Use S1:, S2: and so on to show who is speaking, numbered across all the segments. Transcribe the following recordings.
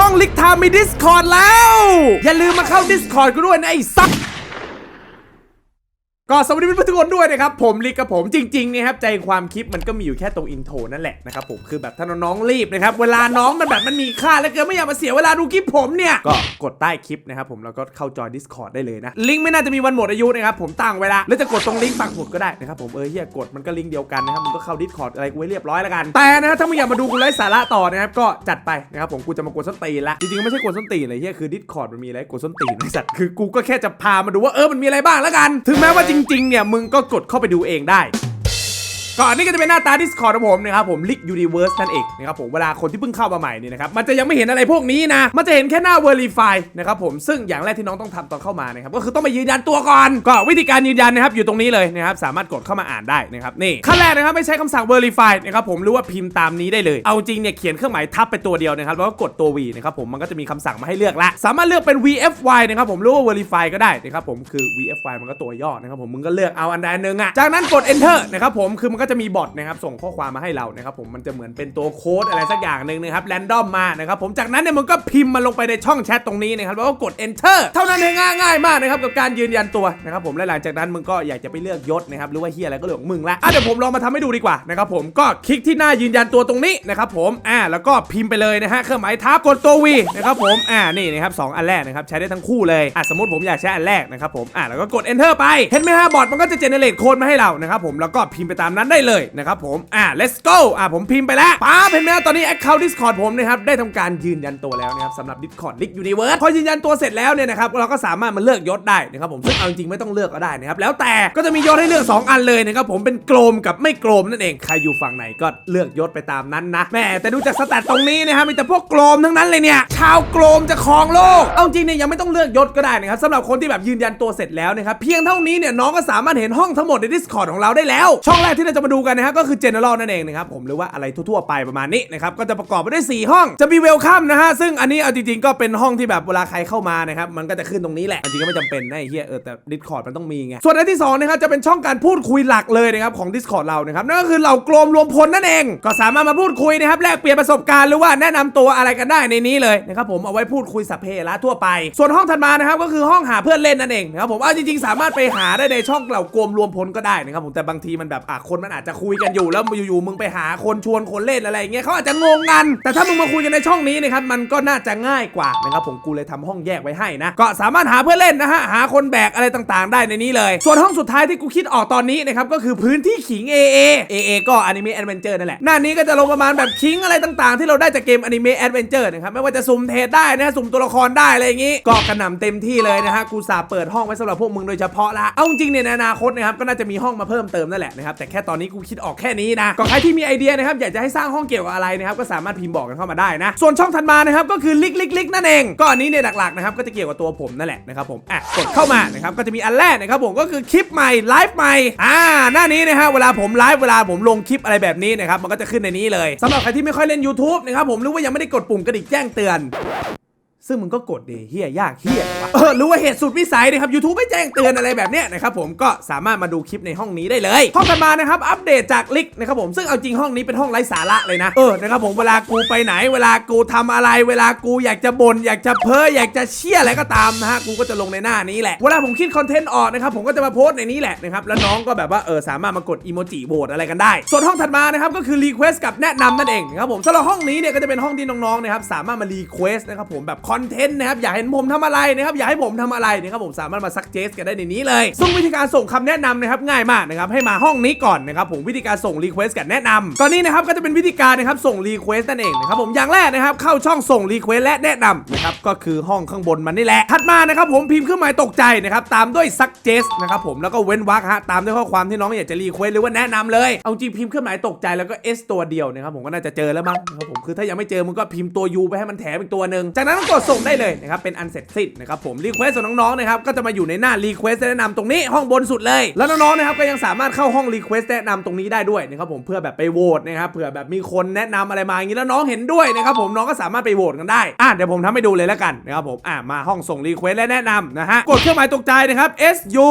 S1: ช่องลิกทามี Discord แล้ว อย่าลืมมาเข้า Discord กูด้วยนะไอ้ซัก ก็สวัสดีเพื่อนทุกคนด้วยนะครับผมลิกกับผมจริงๆเนี่ยครับใจความคลิปมันก็มีอยู่แค่ตรงอินโทรนั่นแหละนะครับผมคือแบบถ้าน้องๆรีบนะครับเวลาน้องมันแบบมันมีค่าแล้วเกินไม่อยากมาเสียเวลาดูคลิปผมเนี่ยก็กดใต้คลิปนะครับผมแล้วก็เข้าจอย Discord ได้เลยนะลิงก์ไม่น่าจะมีวันหมดอายุนะครับผมตั้งไว้ละแล้วจะกดตรงลิงก์ปักหมุดก็ได้นะครับผมเออเฮียกดมันก็ลิงก์เดียวกันนะครับมันก็เข้า Discord อะไรกูไว้เรียบร้อยแล้วกันแต่นะถ้ามึงอยากมาดูกูไร้สาระต่อนะครับก็จัดไปนะครับผมกูจะมากดส้นตีนละจริงๆไม่ใช่กดส้นตีนเลยเฮียคือ Discord มันมีอะไรกดส้นตีนสัตว์คือกูก็แค่จะพามาดูว่าเออมันมีอะไรบ้างแล้วกัน ถึงแม้ว่าจริงๆเนี่ยมึงก็กดเข้าไปดูเองได้ ก่อนนี้ก็จะเป็นหน้าตา Discord ของผมนะครับผม Lick Universe นั่นเองนะครับผมเวลาคนที่เพิ่งเข้ามาใหม่นี่นะครับมันจะยังไม่เห็นอะไรพวกนี้นะมันจะเห็นแค่หน้า Verify นะครับผมซึ่งอย่างแรกที่น้องต้องทำตอนเข้ามานะครับก็คือต้องไปยืนยันตัวก่อนก็วิธีการยืนยันนะครับอยู่ตรงนี้เลยนะครับสามารถกดเข้ามาอ่านได้นะครับนี่ขั้นแรกนะครับไม่ใช้คำสั่ง Verify นะครับผมหรือว่าพิมพ์ตามนี้ได้เลย เอาจริงเนี่ยเขียนเครื่องหมายทับไปตัวเดียวนะครับแล้วก็กดตัว V นะครับผมมันก็จะมีคำสั่งมาให้เลือกละสามารถเลือกเป็น VFY นะครับผมหรือว่า Verify ก็ได้นะครับผมคือ VFY มันก็ตัวย่อนะครับผมมึงก็เลือกเอาอันใดนึงอะจากนั้นกด Enter นะครับผมคือมันก็จะมีบอทนะครับส่งข้อความมาให้เรานะครับผมมันจะเหมือนเป็นตัวโค้ดอะไรสักอย่างหนึ่งนะครับแรนดอมมานะครับผมจากนั้นเนี่ยมึงก็พิมพ์มันลงไปในช่องแชทตรงนี้นะครับแล้วก็กด Enter เท่านั้นเองง่ายมากนะครับกับการยืนยันตัวนะครับผมและหลังจากนั้นมึงก็อยากจะไปเลือกยศนะครับหรือว่าเฮียอะไรก็เรื่องของมึงละอะเดี๋ยวผมลองมาทำให้ดูดีกว่านะครับผมก็คลิกที่หน้ายืนยันตัวตรงนี้นะครับผมอ่าแล้วก็พิมพ์ไปเลยนะฮะเครื่องหมายทับกดตัว V นะครับผมอ่านี่นะครับสองอันแรกนะครับใช้ได้ทั้งคู่เลยอะสมมติผมอยากใช้อันแรกนะครับผมอ่าแล้วก็กด Enter ไปเห็นไหมฮะบอทมันก็จะเจเนเรตโค้ดมาให้เรานะครับผมแล้วก็พิมพ์ไปตามนั้นได้เลยนะครับผมอ่า let's go อ่าผมพิมพ์ไปแล้วป๊าเห็นไหมฮะตอนนี้ Account Discord ผมนะครับได้ทำการยืนยันตัวแล้วนะครับสำหรับ Discord Lick Universe พอยืนยันตัวเสร็จแล้วเนี่ยนะครับเราก็สามารถมาเลือกยศได้นะครับผมซึ่งเอาจริงไม่ต้องเลือกก็ได้นะครับแล้วแต่ก็จะมียศให้เลือก 2 อันเลยนะครับผมเป็นโกลมกับไม่โกลมนั่นเองใครอยู่ฝั่งไหนก็เลือกยศไปตามนั้นนะแม่แต่ดูจากสแตทตรงนี้นะครับมีแต่พวกโกลมทั้งนั้นเลยเนี่ยชาวโกลมจะครองโลกเอาจริงเนี่ยยังไม่ต้องเลือกยศก็ได้นะครับสำหรับคนที่แบบยืนยันตัวเสร็จแล้วนะครับเพียงเท่านี้เนี่ยน้องก็สามารถเห็นห้องทั้งหมดใน Discord ของเราได้แล้ว ช่องแรกที่เราจะมาดูกันนะครับก็คือ General นั่นเองนะครับผมหรือว่าอะไรทั่วๆไปประมาณนี้นะครับก็จะประกอบไปด้วย 4 ห้องจะมีเวลคัมนะฮะซึ่งอันนี้เอาจริงๆก็เป็นห้องที่แบบเวลาใครเข้ามานะครับมันก็จะขึ้นตรงนี้แหละจริงๆก็ไม่จำเป็นนะไอ้เหี้ยเออแต่ Discord มันต้องมีไงส่วนอันที่สองนะครับจะเป็นช่องการพูดคุยหลักเลยนะครับของ Discord เรานะครับนั่นก็คือเหล่ากลมรวมพลนั่นเอง ก็สามารถมาพูดคุยนะครับแลกเปลี่ยนประสบการณ์หรือว่าแนะนำตัวอะไรกันได้ในนี้เลยนะครับผมเอาไว้พูดคุยสัพเพละทั่วไป ส่วนห้องถัดมานะครับก็คือห้องหาเพื่อนเล่นนั่นเองนะครับผมเอาจริงๆ สามารถไปหาได้ในช่องเหล่ากลมรวมพลก็ได้นะครับผมแต่บางทีมันแบบอะคนมันอาจจะคุยกันอยู่แล้วอยู่ๆมึงไปหาคนชวนคนเล่นอะไรอย่างเงี้ยเขาอาจจะงงกัน แต่ถ้ามึงมาคุยกันในช่องนี้นะครับมันก็น่าจะง่ายกว่านะครับผมกูเลยทำห้องแยกไว้ให้นะก็สามารถหาเพื่อนเล่นนะฮะหาคนแบกอะไรต่างๆ ได้ในนี้เลย ส่วนห้องสุดท้ายที่กูคิดออกตอนนี้นะครับก็คือพื้นที่ขิง AA AA ก็อนิเมะแอดเวนเจอร์นั่นแหละหน้านี้ก็จะลงประมาณแบบขิงอะไรต่างๆ ที่เราได้จากเกมอนิเมะแอดเวนเจอร์นะครับไม่ว่าจะสุ่มเทรดได้นะสุ่มตัวละครได้อะไรอย่างงี้ก็กระหน่ำเต็มที่เลยนะฮะกูสาเปิดห้องไว้สำหรับพวกมึงโดยเฉพาะละเอาจริงเนี่ยในอนาคตนะครับก็น่าจะมีห้องมาเพิ่มเติมนั่นแหละนะครับแต่แค่ตอนนี้กูคิดออกแค่นี้นะก็ใครที่มีไอเดียนะครับอยากจะให้สร้างห้องเกี่ยวกับอะไรนะครับก็สามารถพิมพ์บอกกันเข้ามาได้นะส่วนช่องถัดมานะครับก็คือลิกลิกลิกนั่นเองก็อันนี้เนี่ยหลักๆนะครับก็จะเกี่ยวกับตัวผมนั่นแหละนะครับผมอะกดเข้ามานะครับก็จะมีอันแรกนะครับผมก็คือคลิปใหม่ไลฟ์ใหม่อ่าหน้านี้นะฮะเวลาผมไลฟ์เวลาผมลงคลิปอะไรแบบนี้นะครับมันก็จะขึ้นในนี้เลยสำหรับใครที่ไม่ค่อยเล่น YouTube นะครับผมหรือว่ายังไม่ได้กดปุ่มกระดิ่งแจ้งเตือน ซึ่งมึงก็กดดีเฮียยากเฮียวะเออหรือว่าเหตุสุดวิสัยนะครับ YouTube ไม่แจ้งเตือนอะไรแบบเนี้ยนะครับผมก็สามารถมาดูคลิปในห้องนี้ได้เลย ห้องถัดมานะครับอัปเดตจากลิกนะครับผมซึ่งเอาจริงห้องนี้เป็นห้องไร้สาระเลยนะเออนะครับผมเวลากูไปไหน เวลากูทำอะไร เวลากูอยากจะบน่นอยากจะเพ้ออยากจะเชี่ยอะไรก็ตามนะฮะกูก็จะลงในหน้านี้แหละเวลาผมคิดคอนเทนต์ออกนะครับผมก็จะมาโพสต์ในนี้แหละนะครับแล้วน้องก็แบบว่าเออสามารถมากดอีโมจิโหวตอะไรกันได้ ส่วนห้องถัดมานะครับก็คือรีเควสกับแนะนำนั่นเองนะครับผมสำหรับห้องนี้เนี่ยก็จะเป็นห้องที่น้องๆนะครับสามารถมารีเควสนะครับผมแบบคอนเทนต์นะครับ อยากเห็นผมทำอะไรนะครับ อยากให้ผมทำอะไรนะครับผมสามารถมาซักเจสกันได้ในนี้เลย ซึ่งวิธีการส่งคำแนะนำนะครับง่ายมากนะครับให้มาห้องนี้ก่อนนะครับผมวิธีการส่งรีเควสกับแนะนำตอนนี้นะครับก็จะเป็นวิธีการนะครับส่งรีเควสนั่นเองนะครับผมอย่างแรกนะครับเข้าช่องส่งรีเควสและแนะนำนะครับก็คือห้องข้างบนมันนี่แหละถัดมานะครับผมพิมพ์เครื่องหมายตกใจนะครับตามด้วยซักเจสนะครับผมแล้วก็เว้นวรรคฮะตามด้วยข้อความที่น้องอยากจะรีเควสหรือว่าแนะนำเลยเอาจริงพิมพ์เครื่องหมายตกใจแล้วก็ S ตัวเดียวนะครับผมก็น่าจะเจอแล้วมั้งนะครับผมคือถ้ายังไม่เจอมึงก็พิมพ์ตัว U ไปให้มันแถมอีกตัวหนึ่งจากนั้นก็กดส่งได้เลยนะครับเป็นอันเสร็จสิ้นนะครับผมรีเควสต์ของน้องๆนะครับก็จะมาอยู่ในหน้ารีเควสต์แนะนำตรงนี้ห้องบนสุดเลย แล้วน้องๆนะครับก็ยังสามารถเข้าห้องรีเควสต์แนะนำตรงนี้ได้ด้วยนะครับผมเพื่อแบบไปโหวตนะครับเผื่อแบบมีคนแนะนำอะไรมาอย่างนี้แล้วน้องเห็นด้วยนะครับผมน้องก็สามารถไปโหวตกันได้อะเดี๋ยวผมทำให้ดูเลยแล้วกันนะครับผมอะมาห้องส่งรีเควสต์และแนะนำนะฮะกดเครื่องหมายตกใจนะครับ S U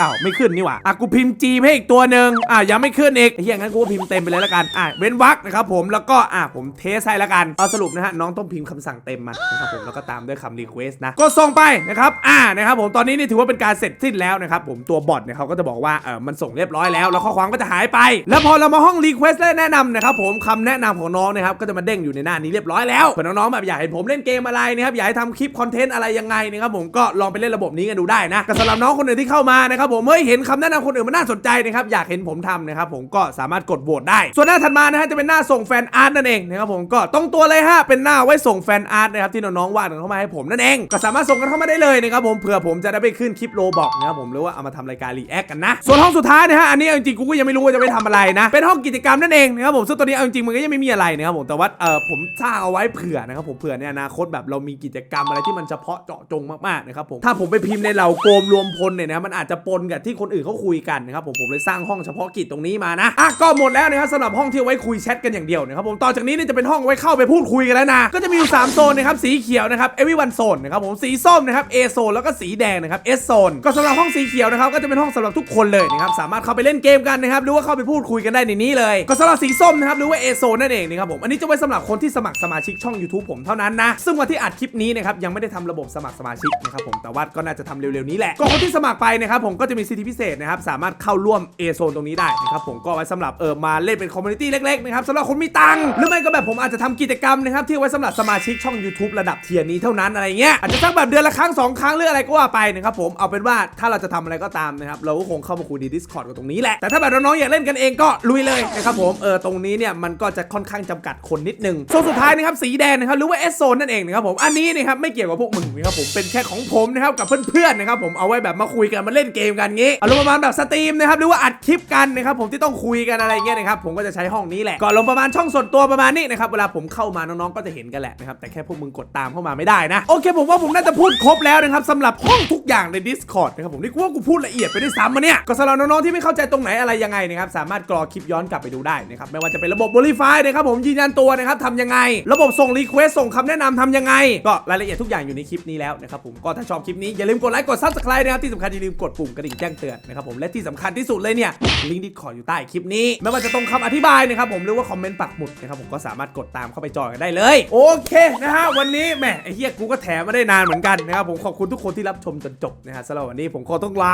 S1: อ้าวไม่ขึ้นนี่หว่าอะกูพิมพ์จีให้อีกตัวหนึ่งอะยังไม่ขึ้นอีกอ้เฮียงั้นกูก็พิมพ์เต็มไปเลยละกันอะเว้นวรรคนะครับผมแล้วก็อะผมเทสให้ละกันเอาสรุปนะฮะน้องต้องพิมพ์คำสั่งเต็มมานะครับผมแล้วก็ตามด้วยคำรีเควสนะก็ส่งไปนะครับอ่านะครับผมตอนนี้นี่ถือว่าเป็นการเสร็จสิ้นแล้วนะครับผมตัวบอทเนี่ยเขาก็จะบอกว่าเออมันส่งเรียบร้อยแล้วแล้วข้อความก็จะหายไป แล้วพอเรามาห้องรีเควสและแนะนำนะครับผมคำแนะนำของน้องนะครับก็จะมาเด้งอยู่ในหน้านี้เรียบร้อยแล้วเผื่อน้องๆแบบอยากเห็นผมเล่นเกมอะไรนะครับอยากให้ทำคลิปคอนเทนต์อะไรยังไงนะครับผมก็ลองไปเล่นระบบนี้กันดูได้นะก็สำหรับน้องคนอื่นที่เข้ามานะครับผมเฮ้ยเห็นคำแนะนำคนอื่นมันน่าสนใจนะครับอยากเห็นผมทำนะครับผมก็สามารถกดโหวตได้ ส่วนหน้าถัดมานะฮะจะเป็นหน้าส่งแฟนอาร์ตนั่นเองนะครับผมก็ตรงตัวเลยฮะเป็นหน้าไว้ส่งแฟนอาร์ตนะครับที่น้องๆวาดกันเข้ามาให้ผมนั่นเองก็สามารถส่งกันเข้ามาได้เลยนะครับผมเผื่อผมจะได้ไปขึ้นคลิปโลบอกนะครับผมหรือว่าเอามาทำรายการรีแอคกันนะส่วนห้องสุดท้ายนะฮะอันนี้จริงๆกูก็ยังไม่รู้ว่าจะไปทำอะไรนะเป็นห้องกิจกรรมนั่นเองนะครับผมซึ่งตอนนี้เอาจริงๆมันก็ยังไม่มีอะไรนะครับผมแต่ว่าเออผมสร้างเอาไว้เผื่อนะครับผมเผื่อในอนาคตแบบเรามีกิจกรรมอะไรที่มันเฉพาะเจาะจงมากๆนะครับผมถ้าผมไปพิมพ์ในเหล่าโกมรวมพลเนี่ยนะมันอาจจะปนกับที่คนอื่นเขาคุยกันนะครับผมผมเลยสร้างห้องเฉพาะกิจตรงนี้มานะอะก็หมดแล้วนะครับสำหรับห้องที่ไว้คุยแชทกันอย่างเดียวนะครับผมต่อจากนี้เนี่ยจะเป็นห้องไว้เข้าไปพูดคุยกันแล้วนะก็จะมีอยู่สามโซนนะครับสีเขียวนะครับ everyone zone นะครับผมสีส้มนะครับ A zone แล้วก็สีแดงนะครับ S zone ก็สำหรับห้องสีเขียวนะครับก็จะเป็นห้องสำหรับทุกคนเลยนะครับสามารถเข้าไปเล่นเกมกันนะครับหรือว่าเข้าไปพูดคุยกันได้ในนี้เลย ก็สำหรับสีส้มนะครับหรือว่า A zone นั่นเองนะครับผมอันนี้จะไว้สำหรับคนที่สมัครสมาชิกช่อง YouTube ผมเท่านั้นนะซึ่งวันที่อัดคลิปนี้นะครับยังไม่ได้ทำระบบสมัครสมาชิกนะครับผมแต่ว่าก็น่าจะทำเร็วๆนี้แหละก็คนที่สมัครไปนะครับผมก็จะมีสิทธิพิเศษนะครับ สามารถเข้าร่วม A zone ตรงนี้ได้นะครับผมก็ไว้สำหรับเออมาเล่นเป็นคอมมูนิตี้เล็กๆนะครับสำหรับคนมีตังค์หรือไม่ก็แบบผมอาจจะทำกิจกรรมนะครับที่ไว้สำหรับสมาชิกช่อง YouTube ระดับเทียร์นี้เท่านั้นอะไรเงี้ยอาจจะสักแบบเดือนละครั้งสองครั้งหรืออะไรก็ว่าไปนะครับผมเอาเป็นว่าถ้าเราจะทำอะไรก็ตามนะครับเราก็คงเข้ามาคุยใน Discord กันตรงนี้แหละแต่ถ้าแบบน้องๆอยากเล่นกันเองก็ลุยเลยนะครับผมเออตรงนี้เนี่ยมันก็จะค่อนข้างจำกัดคนนิดนึงโซนสุดท้ายนะครับสีแดงนะครับหรือว่า S zone นั่นเองนะครับผมอันนี้นะครับไม่เกี่ยวกับพวกมึงนะครับผมเป็นแค่ของผมนะครับกับเพื่อนๆนะครับผมเอาไว้แบบมาคุยกันมาเล่นเกมกันงี้อารมณ์ประมาณแบบสตรีมนะครับหรือว่าอัดคลิปกันนะครับผมที่ต้องคุยกันอะไรเงี้ยนะครับผมก็จะใช้ห้องนี้แหละก็ลงประมาณช่องส่วนตัวประมาณนี้นะครับเวลาผมเข้ามาน้องๆก็จะเห็นกันแหละนะครับแต่แค่พวกมึงกดตามเข้ามาไม่ได้นะโอเคผมว่าผมน่าจะพูดครบแล้วนะครับสำหรับห้องทุกอย่างใน Discord นะครับผมนี่กูว่ากูพูดละเอียดไปด้วยซ้ำมาเนี่ยก็สำหรับน้องๆที่ไม่เข้าใจตรงไหนอะไรยังไงนะครับสามารถกรอคลิปย้อนกลับไปดูได้นะครับไม่ว่าจะเป็นระบบ Verify นะครับผมยืนยันตัวนะครับทำยังไง ระบบส่งรีเควสส่งคำแนะนำทำยังไง ก็รายละเอียดทุกอย่างอยู่ในคลิปนี้แล้วนะครับผมก็ถ้าชอบคลิปนี้อย่าลืมกดไลค์กด Subscribe นะครับที่สำคัญอย่าลืมกดปุ่มกระดิ่งแจ้งเตือนนะครับผมและที่สำคัญที่สุดเลยเนี่ยลิงก์ดิสคอร์อยู่ใต้คลิปนี้ไม่ว่าจะตรงคำอธิบายนะครับผมหรือว่าคอมเมนต์ปักหมุดนะครับผมก็สามารถกดตามเข้าไปจอยกันได้เลย โอเคนะฮะวันนี้แหมไอ้เฮียกูก็แถมมาได้นานเหมือนกันนะครับผมขอบคุณทุกคนที่รับชมจนจบนะฮะสำหรับวันนี้ผมขอต้องลา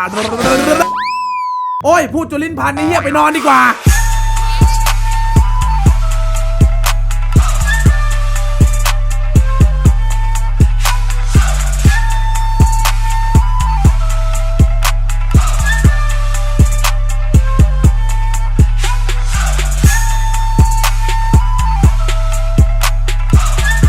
S1: โอ้ยพูดจุลินพันธ์ไอ้เฮียไปนอนดีกว่า